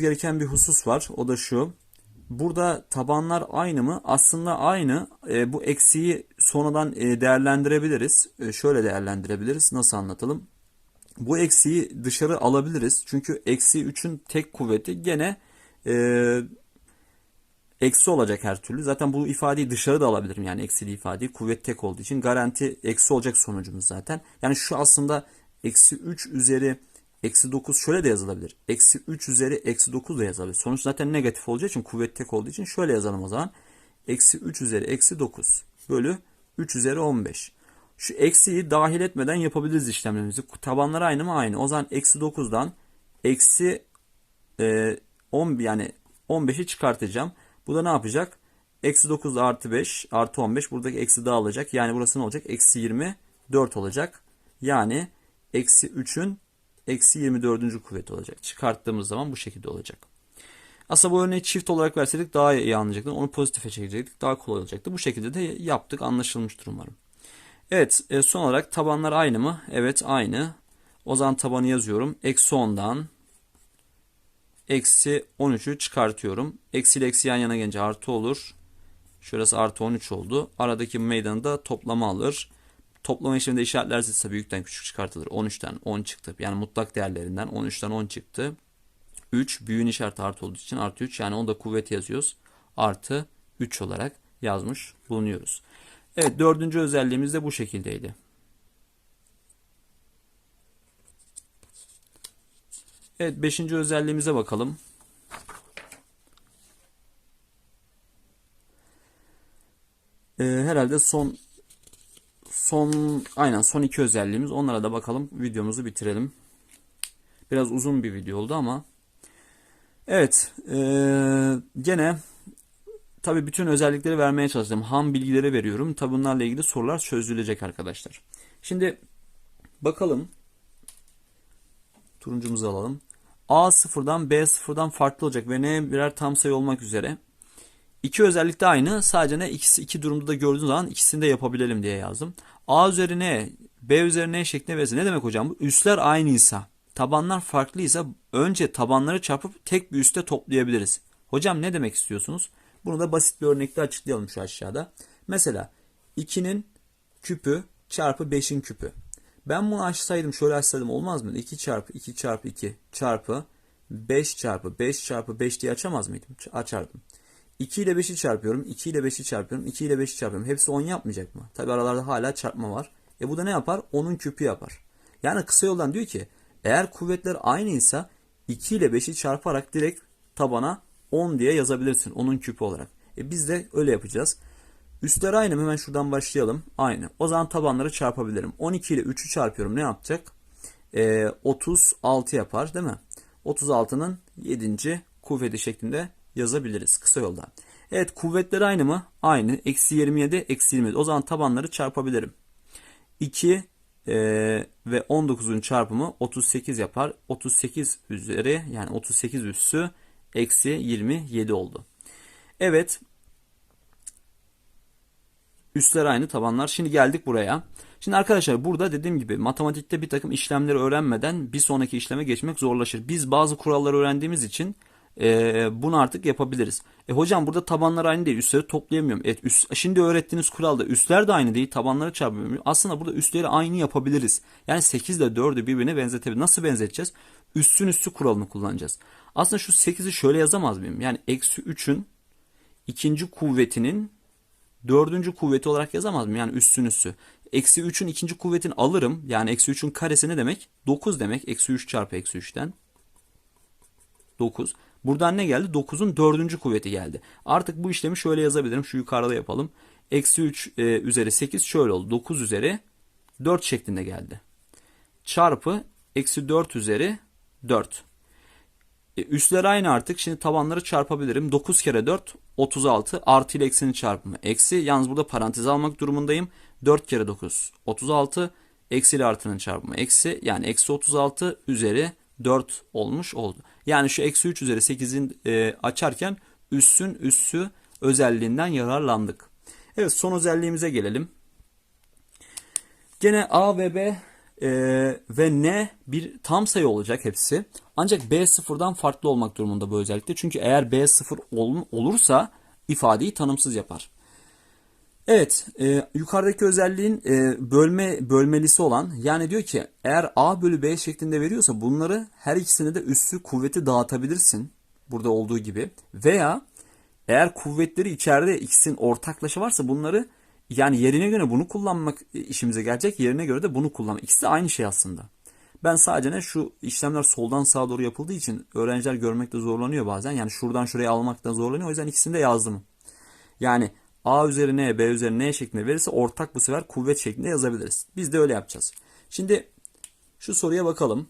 gereken bir husus var. O da şu. Burada tabanlar aynı mı? Aslında aynı. E, bu eksiği sonradan e, değerlendirebiliriz. E, şöyle değerlendirebiliriz. Nasıl anlatalım? Bu eksiği dışarı alabiliriz. Çünkü eksi 3'ün tek kuvveti gene e, eksi olacak her türlü. Zaten bu ifadeyi dışarı da alabilirim. Yani eksili ifadeyi. Kuvvet tek olduğu için garanti eksi olacak sonucumuz zaten. Yani şu aslında eksi 3 üzeri eksi 9 şöyle de yazılabilir. Eksi 3 üzeri eksi 9 da yazılabilir. Sonuç zaten negatif olacağı için kuvvet tek olduğu için şöyle yazalım o zaman. Eksi 3 üzeri eksi 9 bölü 3 üzeri 15. Şu eksiyi dahil etmeden yapabiliriz işlemlerimizi. Tabanları aynı mı? Aynı. O zaman eksi 9'dan eksi e, 10 yani 15'i çıkartacağım. Bu da ne yapacak? Eksi 9 artı 5 artı 15. Buradaki eksi dağılacak. Yani burası ne olacak? Eksi 24 olacak. Yani eksi 3'ün eksi 24. kuvveti olacak. Çıkarttığımız zaman bu şekilde olacak. Aslında bu örneği çift olarak verseydik daha iyi anlayacaktı. Onu pozitife çekecektik. Daha kolay olacaktı. Bu şekilde de yaptık. Anlaşılmıştır umarım. Evet e, son olarak tabanlar aynı mı? Evet aynı. O zaman tabanı yazıyorum. Eksi 10'dan eksi 13'ü çıkartıyorum. Eksi ile eksi yan yana gelince artı olur. Şurası artı 13 oldu. Aradaki meydanı da toplama alır. Toplama işleminde işaretler zıtsa büyükten küçük çıkartılır. 13'ten 10 çıktı. Yani mutlak değerlerinden 13'ten 10 çıktı. 3 büyüğün işareti artı olduğu için artı 3 yani onda kuvvet yazıyoruz. Artı 3 olarak yazmış bulunuyoruz. Evet dördüncü özelliğimiz de bu şekildeydi. Evet beşinci özelliğimize bakalım. Ee, herhalde son son aynen son iki özelliğimiz. Onlara da bakalım. Videomuzu bitirelim. Biraz uzun bir video oldu ama evet ee, gene tabi bütün özellikleri vermeye çalıştım. Ham bilgileri veriyorum. Tabi bunlarla ilgili sorular çözülecek arkadaşlar. Şimdi bakalım turuncumuzu alalım. A sıfırdan B sıfırdan farklı olacak ve N birer tam sayı olmak üzere. İki özellik de aynı. Sadece ne ikisi iki durumda da gördüğünüz zaman ikisini de yapabilelim diye yazdım. A üzerine B üzerine şeklinde verirse ne demek hocam? Üstler aynıysa, tabanlar farklıysa önce tabanları çarpıp tek bir üste toplayabiliriz. Hocam ne demek istiyorsunuz? Bunu da basit bir örnekle açıklayalım şu aşağıda. Mesela 2'nin küpü çarpı 5'in küpü. Ben bunu açsaydım şöyle açsaydım olmaz mı? 2 çarpı 2 çarpı 2 çarpı 5 çarpı 5 çarpı 5 diye açamaz mıydım? Açardım. 2 ile 5'i çarpıyorum. 2 ile 5'i çarpıyorum. 2 ile 5'i çarpıyorum. Hepsi 10 yapmayacak mı? Tabi aralarda hala çarpma var. E bu da ne yapar? 10'un küpü yapar. Yani kısa yoldan diyor ki eğer kuvvetler aynıysa 2 ile 5'i çarparak direkt tabana 10 diye yazabilirsin. 10'un küpü olarak. E biz de öyle yapacağız. Üstler aynı mı? Hemen şuradan başlayalım. Aynı. O zaman tabanları çarpabilirim. 12 ile 3'ü çarpıyorum. Ne yapacak? E, 36 yapar değil mi? 36'nın 7. kuvveti şeklinde yazabiliriz kısa yoldan. Evet kuvvetleri aynı mı? Aynı. Eksi 27, eksi 27. O zaman tabanları çarpabilirim. 2 e, ve 19'un çarpımı 38 yapar. 38 üzeri yani 38 üssü eksi 27 oldu. Evet. Üstler aynı tabanlar. Şimdi geldik buraya. Şimdi arkadaşlar burada dediğim gibi matematikte bir takım işlemleri öğrenmeden bir sonraki işleme geçmek zorlaşır. Biz bazı kuralları öğrendiğimiz için e, bunu artık yapabiliriz. E hocam burada tabanlar aynı değil. Üstleri toplayamıyorum. Evet, üst, şimdi öğrettiğiniz kuralda üstler de aynı değil. Tabanları çarpamıyorum. Aslında burada üstleri aynı yapabiliriz. Yani 8 ile 4'ü birbirine benzetebiliriz. Nasıl benzeteceğiz? Üstün üstü kuralını kullanacağız. Aslında şu 8'i şöyle yazamaz mıyım? Yani eksi 3'ün ikinci kuvvetinin dördüncü kuvveti olarak yazamaz mıyım? Yani üstün üstü. Eksi 3'ün ikinci kuvvetini alırım. Yani eksi 3'ün karesi ne demek? 9 demek. Eksi 3 çarpı eksi 3'ten. 9. Buradan ne geldi? 9'un dördüncü kuvveti geldi. Artık bu işlemi şöyle yazabilirim. Şu yukarıda yapalım. Eksi 3 e, üzeri 8 şöyle oldu. 9 üzeri 4 şeklinde geldi. Çarpı eksi 4 üzeri 4. E, üstler aynı artık. Şimdi tabanları çarpabilirim. 9 kere 4 36 artı ile eksinin çarpımı. Eksi yalnız burada parantez almak durumundayım. 4 kere 9 36 eksi ile artının çarpımı. Eksi yani eksi 36 üzeri 4 olmuş oldu. Yani şu eksi 3 üzeri 8'in e, açarken üssün üssü özelliğinden yararlandık. Evet son özelliğimize gelelim. Gene A ve B e, ve n bir tam sayı olacak hepsi. Ancak b sıfırdan farklı olmak durumunda bu özellikle. Çünkü eğer b sıfır ol- olursa ifadeyi tanımsız yapar. Evet, e, yukarıdaki özelliğin e, bölme bölmelisi olan yani diyor ki eğer a bölü b şeklinde veriyorsa bunları her ikisine de üssü kuvveti dağıtabilirsin. Burada olduğu gibi. Veya eğer kuvvetleri içeride ikisinin ortaklaşa varsa bunları yani yerine göre bunu kullanmak işimize gelecek. Yerine göre de bunu kullanmak. İkisi de aynı şey aslında. Ben sadece ne şu işlemler soldan sağa doğru yapıldığı için öğrenciler görmekte zorlanıyor bazen. Yani şuradan şuraya almakta zorlanıyor. O yüzden ikisini de yazdım. Yani A üzerine B üzerine N şeklinde verirse ortak bu sefer kuvvet şeklinde yazabiliriz. Biz de öyle yapacağız. Şimdi şu soruya bakalım.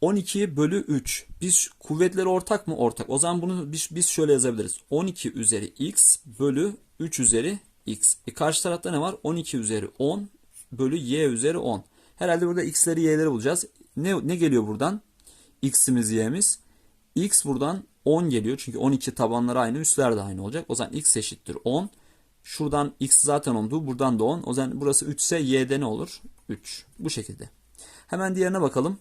12 bölü 3. Biz kuvvetleri ortak mı? Ortak. O zaman bunu biz, biz şöyle yazabiliriz. 12 üzeri x bölü 3 üzeri x. E karşı tarafta ne var? 12 üzeri 10 bölü y üzeri 10. Herhalde burada x'leri y'leri bulacağız. Ne, ne geliyor buradan? x'imiz y'miz. x buradan 10 geliyor. Çünkü 12 tabanları aynı, üstler de aynı olacak. O zaman x eşittir 10. Şuradan x zaten 10'du. Buradan da 10. O zaman burası 3 ise y'de ne olur? 3. Bu şekilde. Hemen diğerine bakalım.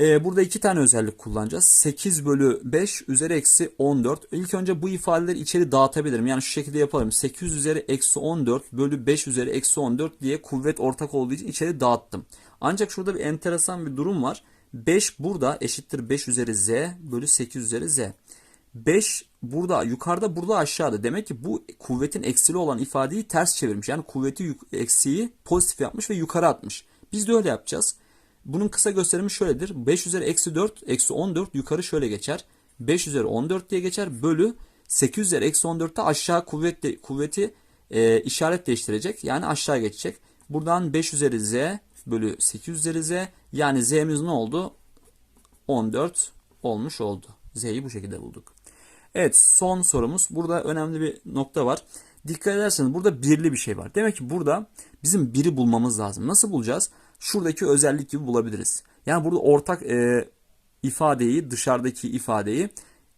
Ee, burada iki tane özellik kullanacağız. 8 bölü 5 üzeri eksi 14. İlk önce bu ifadeleri içeri dağıtabilirim. Yani şu şekilde yapalım. 8 üzeri eksi 14 bölü 5 üzeri eksi 14 diye kuvvet ortak olduğu için içeri dağıttım. Ancak şurada bir enteresan bir durum var. 5 burada eşittir 5 üzeri z bölü 8 üzeri z. 5 burada yukarıda burada aşağıda. Demek ki bu kuvvetin eksili olan ifadeyi ters çevirmiş. Yani kuvveti eksiği pozitif yapmış ve yukarı atmış. Biz de öyle yapacağız. Bunun kısa gösterimi şöyledir. 5 üzeri eksi 4 eksi 14 yukarı şöyle geçer. 5 üzeri 14 diye geçer. Bölü 8 üzeri eksi 14'te aşağı kuvvet kuvveti e, işaret değiştirecek. Yani aşağı geçecek. Buradan 5 üzeri z bölü 8 üzeri. Yani z'miz ne oldu? 14 olmuş oldu. Z'yi bu şekilde bulduk. Evet son sorumuz. Burada önemli bir nokta var. Dikkat ederseniz burada birli bir şey var. Demek ki burada bizim biri bulmamız lazım. Nasıl bulacağız? Şuradaki özellik gibi bulabiliriz. Yani burada ortak e, ifadeyi, dışarıdaki ifadeyi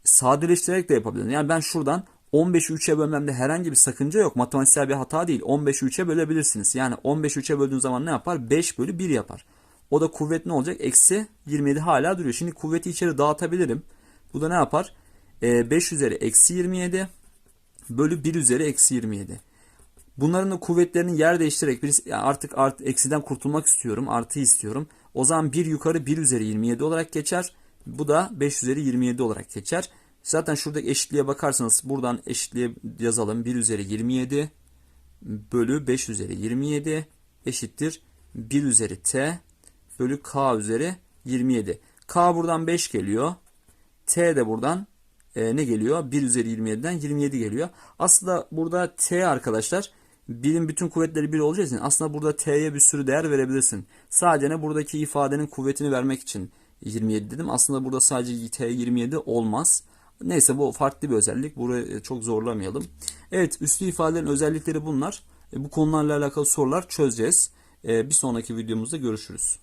sadeleştirerek de yapabiliriz. Yani ben şuradan 15'i 3'e bölmemde herhangi bir sakınca yok. Matematiksel bir hata değil. 15'i 3'e bölebilirsiniz. Yani 15'i 3'e böldüğün zaman ne yapar? 5 bölü 1 yapar. O da kuvvet ne olacak? Eksi 27 hala duruyor. Şimdi kuvveti içeri dağıtabilirim. Bu da ne yapar? E, 5 üzeri eksi 27 bölü 1 üzeri eksi 27. Bunların da kuvvetlerinin yer değiştirerek yani artık art, eksiden kurtulmak istiyorum. Artı istiyorum. O zaman 1 yukarı 1 üzeri 27 olarak geçer. Bu da 5 üzeri 27 olarak geçer. Zaten şuradaki eşitliğe bakarsanız buradan eşitliğe yazalım. 1 üzeri 27 bölü 5 üzeri 27 eşittir 1 üzeri t bölü k üzeri 27. K buradan 5 geliyor. T de buradan e, ne geliyor? 1 üzeri 27'den 27 geliyor. Aslında burada T arkadaşlar birin bütün kuvvetleri 1 olacağı için aslında burada T'ye bir sürü değer verebilirsin. Sadece ne buradaki ifadenin kuvvetini vermek için 27 dedim. Aslında burada sadece T 27 olmaz. Neyse bu farklı bir özellik. Burayı çok zorlamayalım. Evet üslü ifadelerin özellikleri bunlar. E, bu konularla alakalı sorular çözeceğiz. E, bir sonraki videomuzda görüşürüz.